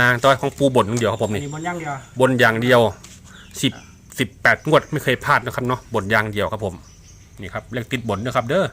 ลางแตัวาของปูบนอย่างเดียวครับผมอันนี่ นี้บนย่างเดียวบนอย่างเดียวสิบสิบแปดงวดไม่เคยพลาดนะครับเนาะบนอย่างเดียวครับผมนี่ครับเลขติดบนนะครับ เด้อ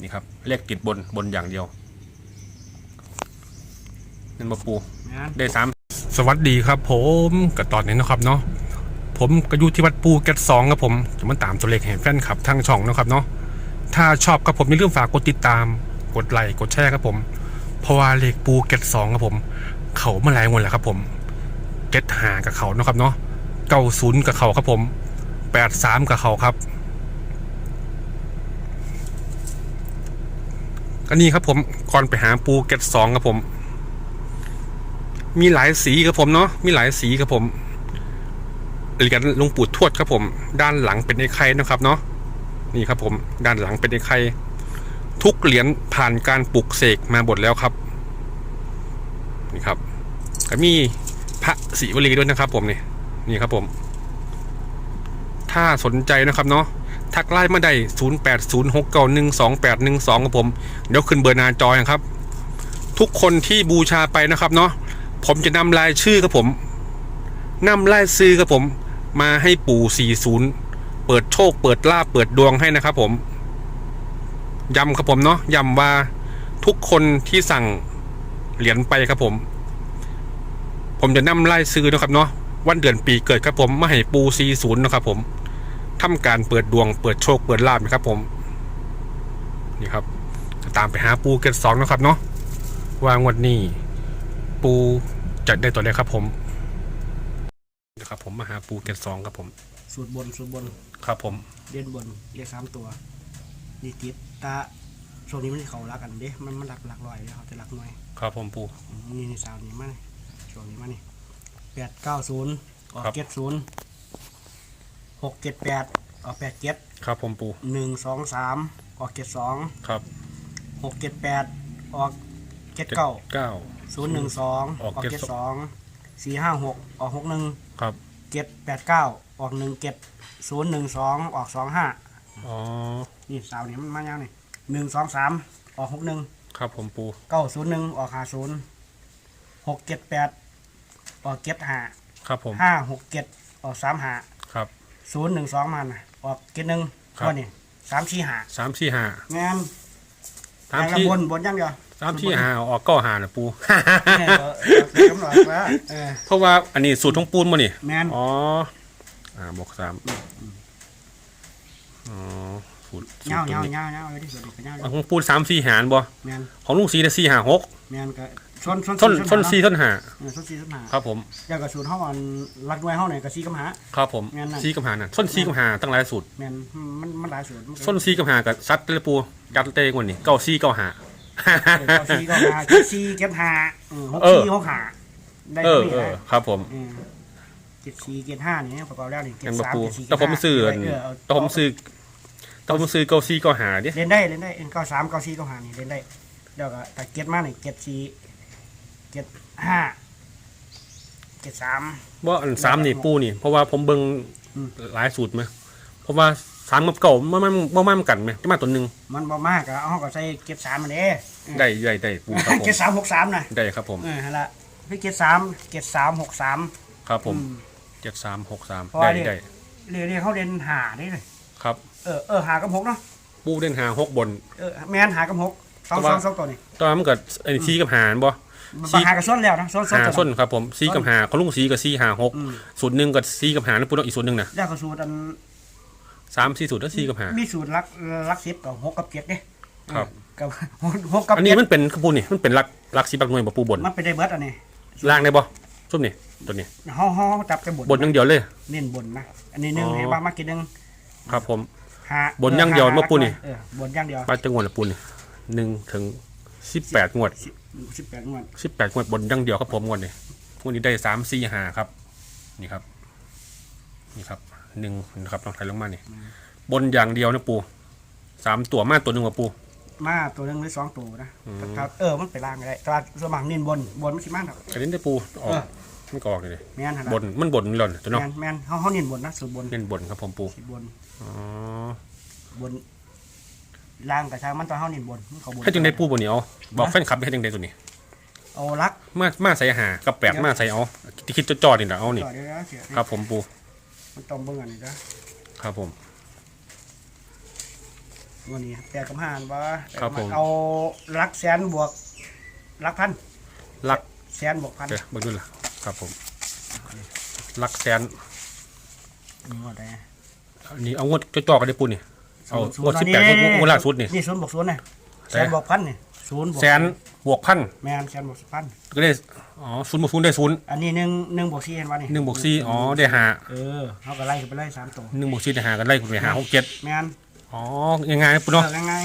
นี่ครับเลขติดบนบนอย่างเดียวนั่นมาปูนะได้สามสวัสดีครับ ผมกับตอนนี้นะครับเนาะผมก็อยู่ที่วัดปูเกตสองครับผมจะมาตามตัวเลขแห่งแฟนคลับทางช่องนะครับเนาะถ้าชอบครับผมอย่าลืมฝากกดติดตามกดไลค์กดแชร์ครับผมเพราะว่าเลขปูเกตสองครับผม เขามาหลายงวดแล้วครับ ผมเกตหากับเขานะครับเนาะเก้าศูนย์กับเขาครับผมแปดสามกับเขาครับ อันนี้ครับผมก่อนไปหาปูเกตสองครับผม มีหลายสีครับผมเนาะมีหลายสีครับผมหรียญหลวงปู่ทวดครับผม ด้านหลังเป็นไอ้ไข่นะครับเนาะนี่ครับผมด้านหลังเป็นไอ้ไข่ทุกเหรียญผ่านการปลุกเสกมาหมดแล้วครับ นี่ครับ ก็มีพระศิวลีด้วยนะครับผมนี่นี่ครับผม ถ้าสนใจนะครับเนาะทักไลน์มาได้ 0 8 0 6 9 1 2 8 1 2ครับผม เดี๋ยวขึ้นเบอร์นาจอนะครับ ทุกคนที่บูชาไปนะครับเนาะผมจะนำรายชื่อครับผมนำรายซื้อครับผม มาให้ปู่ 40 เปิดโชค เปิดลาบเปิดดวงให้นะครับผมย้ำครับผมเนาะย้ำว่าทุกคนที่สั่งเหรียญไปครับผม ผมจะนำรายซื้อนะครับเนาะวันเดือนปีเกิดครับผมมาให้ปู่40นะครับผมทำการเปิดดวงเปิดโชคเปิดลาบนะครับผมนี่ครับจะตามไปหาปูเกตสองนะครับเนาะว่างวดนี้ปูจัดได้ตัวเลขครับผมนะครับผมมาหาปูเกตสองครับผมสูตรบนสูตรบนครับผมเด่นบนเรียกสามตัวนี่ติดตาช่วงนี้มันเขารักกันเด้มันมันหลักหลักลอยแล้วเขาจะหลักหน่วยครับผมปูอืมนี่นี่สาวนี่มานี่ ช่วงนี้มานี่แปดเก้าศูนย์ออกครับ เจ็ดศูนย์หกเจ็ดแปดออกแปดเจ็ดครับผมปูหนึ่งสองสามออกเจ็ดสองครับหกเจ็ดแปดออกเจ็ดเก้าเก้า ศูนย์หนึ่งสองออกออกเจ็เจ็ดดสองสี่ห้าหกออกหกหนึ่งครับเจ็ดแปดเก้าออกหนึ่งเจ็ดศูนย์หนึ่งสองออกสองห้าอ๋อนี่สาวนี่มันมาอย่างนี่หนึ่งสองสามออกหกหนึ่ง ครับผมปูเก้าศูนย์หนึ่งออกห้าศูนย์หกเจ็ดแปด ออกเจ็ดห้าครับผมห้าหกเจ็ดออกสามห้าครับ ศูนย์หนึ่งสองมันน่ะออกเจ็ดหนึ่งครับ ก็นี่สามสี่ห้าสามที่ห้างามสามอย่างละที่บนบนอย่างเดียวสามที่ห้าออกเก้าหานะปูเออเออกำหนดว่าเออ เพราะว่าอันนี้สูตรของปูนมานี่แมนอ๋ออ่าบวกสามอ๋อสูตรสูตรเงาตรเงางนี้เงาเงาเลยที่สุดก็เงาอะของปูนสามสี่หารบ่แมนของลุงสีเนี่ยสี่หาหกแมนก็ ส้นส้นส้นสี่ส้นสี่ส้นหาเออส้นสี่ส้นห้าครับผมเดี๋ยวกับสูตรห้องอันรัดไว้ห้องไหนกับซีกับหา ครับผมงั้นน่ะ ซีกับหาน่ะส้นซีกับหาตั้งหลายสูตรแมนมันมันหลายสูตรมันก็ส้นซีกับหากับซัดเลยปูกัดเตงวันนี้เก้าซีเก้าหา เออเก้าซีก็หาเจ็ดซีเก็บหาเออหกเออซีหกหาได้เออที่เอนี่อนะครับผมเออเจ็ดซีเก็บห้านี่ประกอบแล้วนี่เก็งั้บนบ่สามปูเจ็ดซีแต่ผมซื้อเออันเออแต่ผมซื้อแต่ผมซื้อเก้าซีเก้าหาดิเล่นได้เล่นได้เอ็นเก้าสามเก้าซีเก้าหานี่เล่นได้เดี๋ยวก็แต่เก็บมานี่เก็บซี เก็บห้าเก็บสาม ว่าอันสามนี่ปูนี่ เพราะว่าผมเบิ่งอืม หลายสูตรไหมเพราะว่าสามกับเก่ามันมันมันมันกันไหมจะมาตัวหนึ่งมันบ่มากอะเอาก็ใส่เก็บสามมันเด้ได้ได้ได้ปูครับผมเก็บสามหกสามนะได้ครับผมเออฮะละพี่เก็บสามเก็บสามหกสาม ครับผมอืมเจ็ดสามหกสามเพราะได้ว่าเนี่ย ได้เรียกเรียกเขาเล่นหาได้เลยครับ เออเออหากับหกเนาะปูเล่นหาหกบน เออแมนหากับหกสองเพราะสว่าองสองตัวนี่ตอนนั้นมันก็ไอ้ซีกับหารบ่ ซีมาหากับส้นแล้วนะส้นส้นหาตัวส้นครับผมซีกับหาเขาลุงซีกับซีหาหกอืมสูตรหนึ่งกับซีกับหาแล้วปูต้องอีกสูตรหนึ่งนะแล้วก็สูตรอันสามสี่สูตรแล้วซีกับหามีสูตรลักลักสิบกับหกกับเจ็ดเด้ครับเออกับหกกับอันนี้เจ็ดมันเป็นขปูนี่มันเป็นลักลักซีบักหน่วยบ่ปูบนมันไปได้เบิดอันนี้ล่างได้บ่ซุ่มนี่ตัวนี้ห้องห้องจับแต่บนบนอย่างเดียวเลยเน้นบนนะอันนี้หนึ่งอ๋อเห็นว่ามากินหนึ่งครับผมหาบนอย่างเดียวหมาปูนี่เออบนอย่างเดียวปลาจังหวัดละปูนี่หนึ่งถึงสิบแปดงวด สิบสิบแปดงวดสิบแปดงวดบนอย่างเดียวครับผมงวดนี้งวดนี้ได้สามสี่หาครับ นี่ครับ นี่ครับหนึ่งนะครับลองถ่ายลงมานี่บนอย่างเดียวนะปูสามตัวมาตัวหนึ่งกับปู มาตัวหนึ่งหรือสองตัวนะอืมครับเออมันไปล่างก็ได้แตว่าสวนมัครเน้นบนบนมันสิมากครับอันนี้ได้ปูออกเออมันก็ออกเลยแม่นหั่นล่ะบนมันบนหล่นตัวแมเนาะนแมนเขาเขาเน้นบนนะสูตรบนเล่นบนครับผมปูสิบนอ๋อบน ล่างกับทางมันตอนเขาเน้นบนมันเขาบนให้จึงได้ปูบนเหนียวบอกแฟนคลับให้จึงได้ตัวนี้เเอาลักมามาใส่หากับแปดมาใส่เอาที่คิดจอๆนี่แหละเอานี่ ต่อเดี๋ยวนะเสียครับผมปู มันต้องเบิ่งอันนี้นะครับผม วันนี้แปดกับห้าบ่ครับผม เอาลักแสนบวกลักพันลักแสนบวกพันเดี๋ยวเบิ่งดูล่ะครับผม ลักแสนนี่ว่าได้อันนี้เอางวดจอๆกันได้ปูนี่ เอางวดสิบแปดงวดงวดล่าสุดนี่ นี่ศูนย์บวกศูนย์นะแสแสนนบวกพันนี่ศูนย์บวกแสนบวกพันแม่นแสนบวกพันก็ได้อ๋อศูนย์บวกศูนย์ได้ศูนย์อันนี้หนึ่งหนึ่งบวกสี่เห็นว่านี่หนึ่งบวกสี่อ๋อได้หาเออเขาก็ไล่กันไปไล่สามตัวหนึ่งบวกสี่ได้หากันไล่ไปหาหกเจ็ดแม่นอ๋อยังไงปูเนาะเลือกง่าย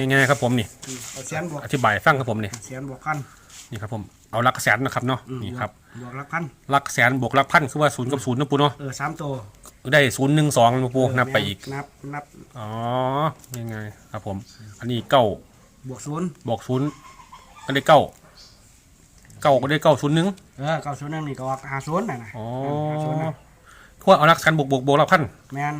ยังไงครับผมนี่ๆอืมเอาแสนบวกอธิบายฟังครับผมนี่แสนบวกพันนี่ครับผมเอาลักแสนนะครับเนาะอืมนี่ครับบวกลักพันลักแสนบวกลักพันคือว่าศูนย์กับศูนย์นะปูเนาะเออสามตัว ได้ศูนย์หนึ่งสองนะปูเออนับไปอีก นับนับอ๋อยังไงครับผม อันนี้เก้าบวกศูนย์บวกศูนย์ก็ได้เก้าเก้าก็ได้เก้าศูนย์หนึ่งเออเก้าศูนย์หนึ่งนี่ก็ออกหาศูนย์น่ะนะอ๋อหาศูนย์น่ะคือว่าเอาลักแสนบวกบวกบวกลักพันแม่น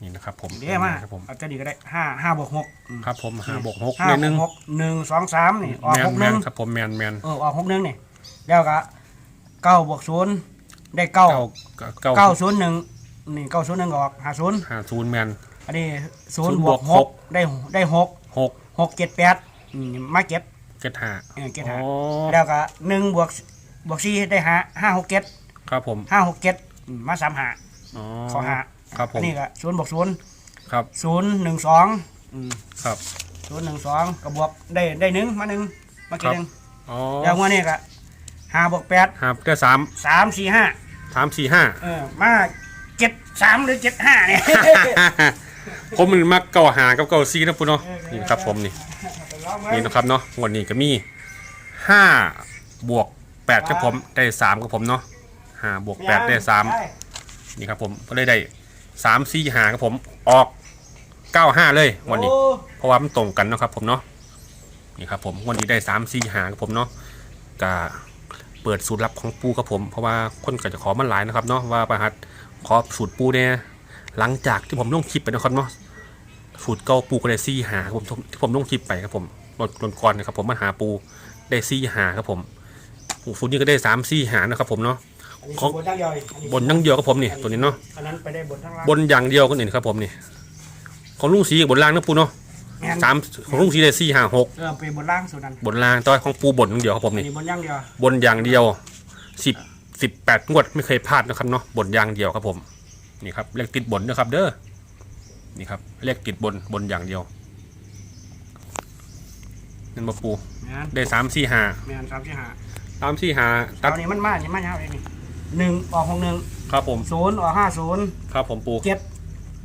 นี่นะครับผมเดี๋ยวมาครับผมเอาจะดีก็ได้ห้าห้าบวกหกอืมครับผมห้าบวกหกห้าในหนึ่งบวกหกหนึ่งสองสามนี่ออกแมหนกแมหนึ่นงครับผมแมนแมนเออออกหกหนึ่งนี่แล้วก็เก้าบวกศูนย์ ได้เก้าเก้าเก้าเก้าศูนย์หนึ่งนี่เก้าศูนย์หนึ่งก็ออกหาศูนย์ห้าศูนย์แมนอันนี้ศูนศูย์นย์บบววกกหหกกได้ได้หกหกหกเจ็ดแปดอืมมาเก็บเจ็ดห้าเออเก็บอ๋หาอแล้วก็หนึ่งบวกบวกสี่ได้หาห้าหกเก็ดครับผมห้าหกเก็ดอืมมาสามหาอ๋อขอหาครับผมอันนี้ก็ศูนย์บวกศูนย์ครับศูนย์หนึ่งสองอืมครับศูนย์หนึ่งสองก็บวกได้ได้หนึ่งมาหนึ่งมากี่หนึ่งอ๋อแล้วงวดนี้ก็ห้าบวกแปดครับได้สามสามสี่ห้า สามสี่ห้า เออมาเจ็ดสามหรือเจ็ดห้าเนี่ย ผมมันมักเก่าหากับเก่าซีนะปุ๊เนาะนี่ครับผมนี่นี่นะครับเนาะงวดนี้ก็มีห้าบวกแปดครับผมได้สามครับผมเนาะห้าบวกแปดได้สามนี่ครับผมก็ได้ได้สามสี่หาครับผมออกเก้าห้าเลยวันนี้โอ้เพราะว่ามันตรงกันเนาะครับผมเนาะนี่ครับผมวันนี้ได้สามสี่หาครับผมเนาะก็ เปิดสูตรลับของปูครับผม เพราะว่าคนก็จะขอมันหลายนะครับเนาะว่าประหัดขอสูตรปูเนี่ยหลังจากที่ผมลงคลิปไปนะครับเนาะสูตรเก่าปูก็ได้ซี่หาครับผมที่ผมลงคลิปไปครับผมรถรถก่อนนะครับผมมาหาปูได้ซี่หาครับผมสูตรนี้ก็ได้สามซี่หานะครับผมเนาะอันนี้ของบนทั้งเดียวอีกอับนนั่งเดียวครับผมนี่ตัวนี้เนาะอันนั้นไปได้บนทั้งล่างบนอย่างเดียวก็นี่ครับผมนี่ของลุงสีกับบนล่างนะปูเนาะ แม่น สามของลุงสีได้ซี่หาหกเออไปบนล่างสุดนั้นบนล่างแตัวาของปูบนอย่างเดียวครับผมอันนี่ นี้บนย่างเดียวบนอย่างเดียวสิบสิบแปดงวดไม่เคยพลาดนะครับเนาะบนอย่างเดียวครับผมนี่ครับเลขติดบนนะครับ เด้อนี่ครับเลขติดบนบนอย่างเดียวนั่นมาปูแม่นได้สามสี่หาแม่นสามสี่ห้าสามสี่หาตัตดอนนี้มันมานี่มายาวเลยนี่หนึ่งออกหกหนึ่งครับผมศูนย์ออกห้าศูนย์ครับผมปูเจ็ด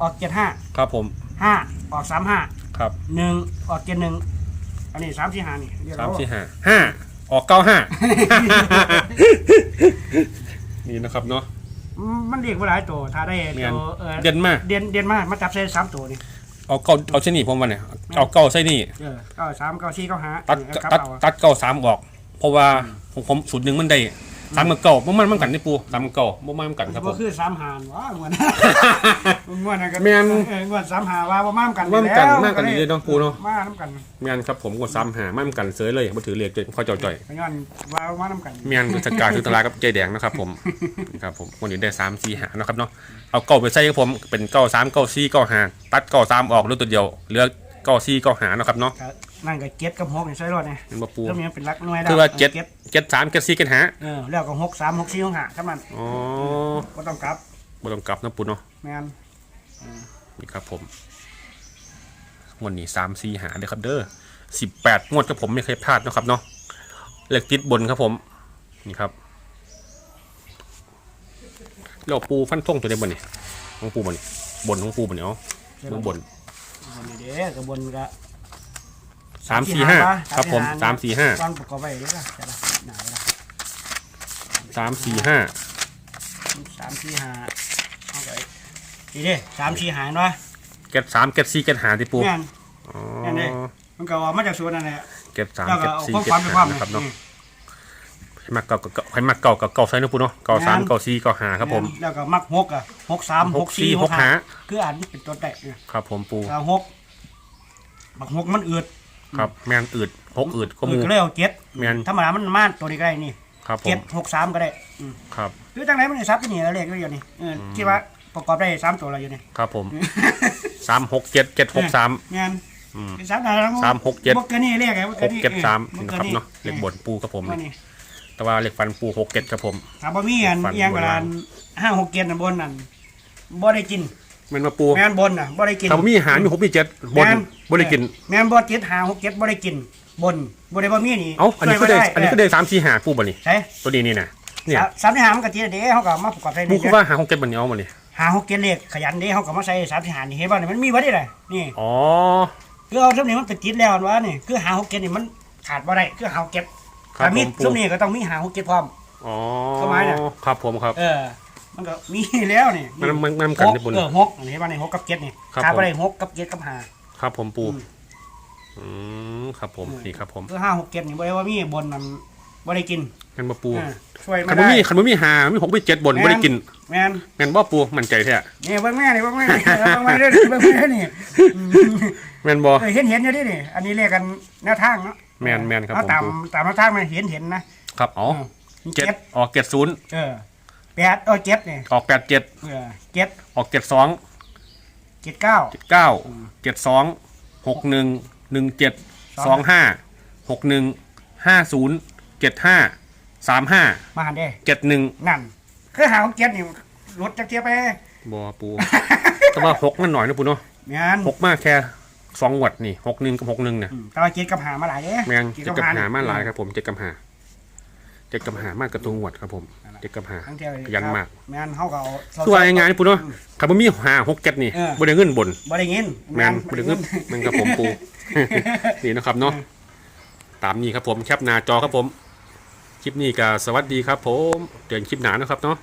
ออกเจ็ดห้าครับผมห้าออกสามห้า ครับหนึ่งออกเจ็ดหนึ่งอันนี้สามสี่ห้านี่เรียกสามว่าสี่หาห้าออกเก้าห้านี่นะครับเนาะมันเรียกว่าหลายตัวถ้าได้แม่นตัวเออเด่นมากเด่นเด่นมากมาจับใส่สามตัวนี่เอาเก้าเอาเส้นนี้ผมวันเนี่ยเอาเก้าเส้นนี้เออเก้าสามเก้าสี่เก้าห้าตัดเออครับตัดเอาอะตัดเก้าสามออก เพราะว่าของผมสูตรหนึ่งมันได้ สามกับเก้าบ่มันมันกันนี่ปูสามกับเก้าบ่มันมันกันครับผก็ม คือสามหานว้างวนงวนนะก็แม่นเอองวนสามหาว่าว่ามาน้ำกันว่ามันกันแล้วมากกันนี่เลยเนาะปูเนาะ มาน้ำกันแมนครับผมก็ซ้ำหาไม่มันกันเสยเลยมาถือเรียกเจเขาเจ้าจ่อยก็ย้อนว่าว่าน้ำกันแมนคือสกการถือตลาดกับเจแดงนะครับผมครับผมวันนี้ได้สามสี่หานะครับเนาะเอาเก้าไปใส่ครับผมเป็นเก้าสามเก้าสี่เก้าหาตัดเก้าสามออกเหลือตัวเดียวเหลือเก้าสี่เก้าหานะครับเนาะก็ นั่นก็เจ็ดกับหกนี่ใช่รอดเนี่ยเห็นบ่ปูแล้วมีมันเป็นรักหน่วยดคือว่าเจ็ดเจ็ดเจ็ดสามเจ็ดสี่เจ็ดหาเออแล้วก็หกสามหกสี่หกห้าครับมันอ๋อก็ต้องกลับบ่ต้องกลับนะปูเนาะแมนนี่ครับผมวันนี้สามสี่หาเด้อครับเด้อสิบแปดงวดกับผมไม่เคยพลาดนะครับเนาะเลขติดบนครับผม นี่ครับเราปูฟันทงตัวใดบนนี่ของปูบนนี่บนของปูบนนี่เนาะเบื้องบนบนนี่เด้อกระบวนก็ สามสี่ห้าครับผมสามสี่ห้าตอนประกอบไปเลยล่ะจะละไหนล่ะสามสี่ห้าสามสี่ห้าเอาไปนี่เด้สามสี่ห้าเนาะเก็ดสามเก็ดสี่เก็ดหาที่ปูแม่นอ๋อนั่นเด้มันก็ว่ามาจากสวนนั่นแหละเก็ดสามแล้วก็เก็ดเอาสี่ความเก็ดความไปความหานะครับเนาะนี่ให้มาเก่ากับเก่าให้มาเก่ากับเก่าใส่นะปูเนาะเก่าสามเก่าสี่เก่าหาครับผม แล้วก็มักหกอะหกสามหกสี่หกห้าคืออันนี้เป็นตัวแตกเนี่ยครับผมปูถ้าหกมักหกมันอืด ครับแมนอืดหกอืดก็เอมูอก็เลยเอาเจ็ดแมนธรรมดามันมาตัวนี้ก็ได้นี่ครับผเจ็ดมหกสามก็ได้อืมครับคือจังไรมันได้ซับที่นี่แล้วเลขก็อยู่นี่เออคิดว่าประกอบได้สามตัวอะไรอยู่นี่ ครับผมสามหกเจ็ดเจ็ดหกสาม งานอืมสามตัวแล้วสามหกเจ็ด บกเกินนี่เลขไงบกหเกินกนี่เจ็ดสามออนะครับเนาะเลขบนปูครับผม ว่านี่แต่ว่าเลขฟันปูหกเจ็ดครับผม ถามว่ามีอันฝันเอียงโบเวราลาณห้าหกเกียรติบนนั่นบ่ได้กิน แมันมาปูแม่นบนน่ะบ่ได้กิน ถ้ามีอาหารมีหกมีเจ็ดบนแม่นบนได้กิน แม่นบ่เจ็ดหาหกเจ็ดบ่ได้กิน บนบ่ได้บ่มีนี่เอ้าอันนี้ก็ช่วยได้บ่อันนี้ก็ได้สามสี่หาปูบ่นี่ใช่ตัวนี้นี่นะเนี่ยสามที่หามันก็จีเด้เฮาก็มาประกอบใส่ปูนี่คือว่าหาหกเจ็ดบ่นี่เอาบ่นี่หาหกเกียรติเลขขยันเด้เฮาก็มาใส่สามที่หานี่เห็นบ่นี่มันมีบ่ได้เลยนี่ อ๋อ คือเอาซุมนี้มันเป็นจิตแล้วอันว่านี่คือหาหกเกียรตินี่มันขาดบ่ได้คือหาหกเกียรติครับถ้ามีผมปู ซุมนี้ก็ต้องมีหาหกเกียรติพร้อม อ๋อเข้ามาเนี่ย ครับผมครับ เออ มันก็มีแล้วนี่มันมันมันกันหกที่บน เออหกอันนี้เห็นบ่นี่หกกับเกียรตินี่ครับขาดผมบ่ได้หกกับเกียรติกับหาครับผมปูอืม อืมครับผมนี่ครับผมคือห้าหกเจ็ดนี่บ่ได้ว่ามีบนมันบ่ได้กินงั้นบ่ปูอ่าช่วยคัมานได้บ่มีคันบ่มีหามีหกมีเจ็ดบนบ่ได้กินแม่นงั้นบ่ปูมั่นใจแท้นี่เบิ่งแม่นี่เบิ่งแม่นี่เบิ่งแม่เด้อเบิ่งแม่นี่อืมแม่นบ่ เออเห็นเห็นอยู่ดินี่อันนี้เรียกกันแนวทางเนาะแม่นแม่นครับเอาตามผม ตามแนวทางมันเห็นเห็นนะครับอ๋อมีเจ็ดเจ็ดออกเจ็ดศูนย์เออ แปดเออเจ็ดนี่ออกแปดเจ็ดเออเจ็ดออกเจ็ดสองเจ็ดเก้า เจ็ดเก้าเจ็ดสองหกหนึ่งหนึ่งเจ็ดสองห้าหกหนึ่งห้าศูนย์เจ็ดห้าสามห้ามาหันเด้เจ็ดหนึ่งนั่น คือหาของเจ็ดนี่ลดจากเทียบไปบอปู แต่ว่าหกมันหน่อยนะปูเนาะแม่นหกมากแค่สองหวัดนี่หกหนึ่งกับหกหนึ่งเนี่ยอืมแต่ว่าเจ็ดกับหามาหลายเด้แมงเจ็ดกับหามาหลายคครับรับผมเจ็ดกับหา เจ็ดกับหามากกับตัวหวัดครับผมเจ็ดกับหาทั้งเที่ยวยันมากแม่นเฮาก็เอาคือว่ายังไงปูเนาะคำว่ามีหาหกเจ็ดนี่เออบ่ได้เงินบนบ่ได้เงินแมนบ่ได้เงินแมนกับผมปูนี่นะครับเนาะตามนี้ครับผมแคปหน้าจอครับผม คลิปนี้ก็สวัสดีครับผมเดือนคลิปหนานะครับเนาะ